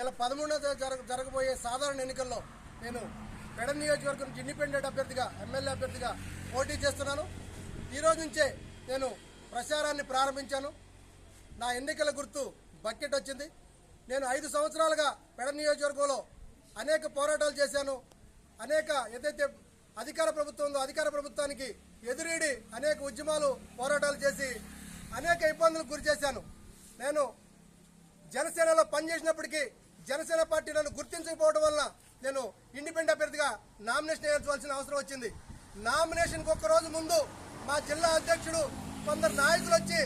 నెల పదమూడవ జరగ జరగబోయే సాధారణ ఎన్నికల్లో నేను పెడ నియోజకవర్గం నుంచి ఇండిపెండెంట్ అభ్యర్థిగా ఎమ్మెల్యే అభ్యర్థిగా పోటీ చేస్తున్నాను. ఈరోజు నుంచే నేను ప్రచారాన్ని ప్రారంభించాను. నా ఎన్నికల గుర్తు బకెట్ వచ్చింది. నేను ఐదు సంవత్సరాలుగా పెడ నియోజకవర్గంలో అనేక పోరాటాలు చేశాను. అనేక ఏదైతే అధికార ప్రభుత్వం ఉందో అధికార ప్రభుత్వానికి ఎదురీడి అనేక ఉద్యమాలు పోరాటాలు చేసి అనేక ఇబ్బందులకు గురి చేశాను. నేను జనసేనలో పనిచేసినప్పటికీ జనసేన పార్టీ నన్ను గుర్తించకపోవడం వల్ల నేను ఇండిపెండెంట్ అభ్యర్థిగా నామినేషన్ వేయాల్సిన అవసరం వచ్చింది. నామినేషన్కి ఒక్క రోజు ముందు మా జిల్లా అధ్యక్షుడు కొందరు నాయకులు వచ్చి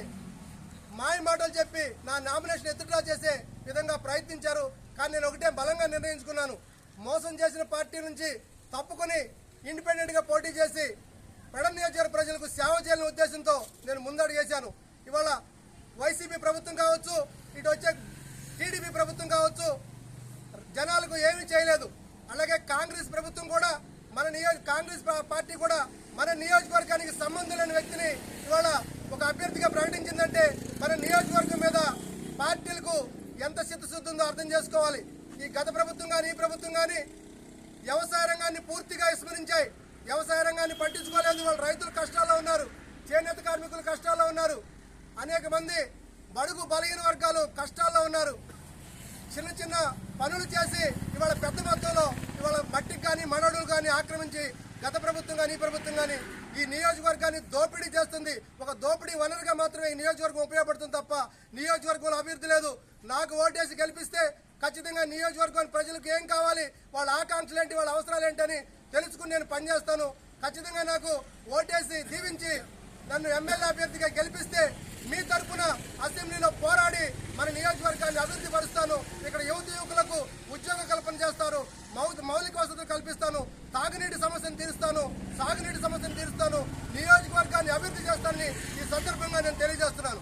మాయ మాటలు చెప్పి నా నామినేషన్ ఎత్తుడ్రా చేసే విధంగా ప్రయత్నించారు. కానీ నేను ఒకటే బలంగా నిర్ణయించుకున్నాను. మోసం చేసిన పార్టీ నుంచి తప్పుకొని ఇండిపెండెంట్గా పోటీ చేసి పెడ నియోజకవర్గ ప్రజలకు సేవ చేయాలనే ఉద్దేశంతో నేను ముందడుగు చేశాను ఇవాళ వైసీపీ ప్రభుత్వం కావచ్చు ఇటు వచ్చే టీడీపీ ప్రభుత్వం కావచ్చు జనాలకు ఏమీ చేయలేదు. అలాగే కాంగ్రెస్ ప్రభుత్వం కూడా మన నియోజక కాంగ్రెస్ పార్టీ కూడా మన నియోజకవర్గానికి సంబంధం లేని వ్యక్తిని ఇవాళ ఒక అభ్యర్థిగా ప్రకటించిందంటే మన నియోజకవర్గం మీద పార్టీలకు ఎంత చిత్తశుద్ధి ఉందో అర్థం చేసుకోవాలి. ఈ గత ప్రభుత్వం కానీ ఈ ప్రభుత్వం కానీ వ్యవసాయ రంగాన్ని పూర్తిగా విస్మరించాయి. వ్యవసాయ రంగాన్ని పట్టించుకోలేదు. వాళ్ళు రైతులు కష్టాల్లో ఉన్నారు. చేనేత కార్మికులు కష్టాల్లో ఉన్నారు. అనేక మంది బడుగు బలహీన వర్గాలు కష్టాల్లో ఉన్నారు. చిన్న చిన్న పనులు చేసి ఇవాళ పెద్ద మొత్తంలో ఇవాళ మట్టికి కానీ మరడులు కానీ ఆక్రమించి గత ప్రభుత్వం కానీ ఈ ప్రభుత్వం కానీ ఈ నియోజకవర్గాన్ని దోపిడీ చేస్తుంది. ఒక దోపిడీ వనరుగా మాత్రమే ఈ నియోజకవర్గం ఉపయోగపడుతుంది తప్ప నియోజకవర్గంలో అభివృద్ధి లేదు. నాకు ఓటేసి గెలిపిస్తే ఖచ్చితంగా నియోజకవర్గం ప్రజలకు ఏం కావాలి? వాళ్ళ ఆకాంక్షలు ఏంటి? వాళ్ళ అవసరాలు ఏంటని తెలుసుకుని నేను పనిచేస్తాను. ఖచ్చితంగా నాకు ఓటేసి దీవించి నన్ను ఎమ్మెల్యే అభ్యర్థిగా గెలిపిస్తే మీ తరపున అసెంబ్లీలో పోరాడి మన నియోజకవర్గాన్ని అభివృద్ధి పరుస్తాను. సమస్యను తీరుస్తాను సాగునీటి సమస్యను తీరుస్తాను నియోజకవర్గాన్ని అభివృద్ధి చేస్తానని ఈ సందర్భంగా నేను తెలియజేస్తున్నాను.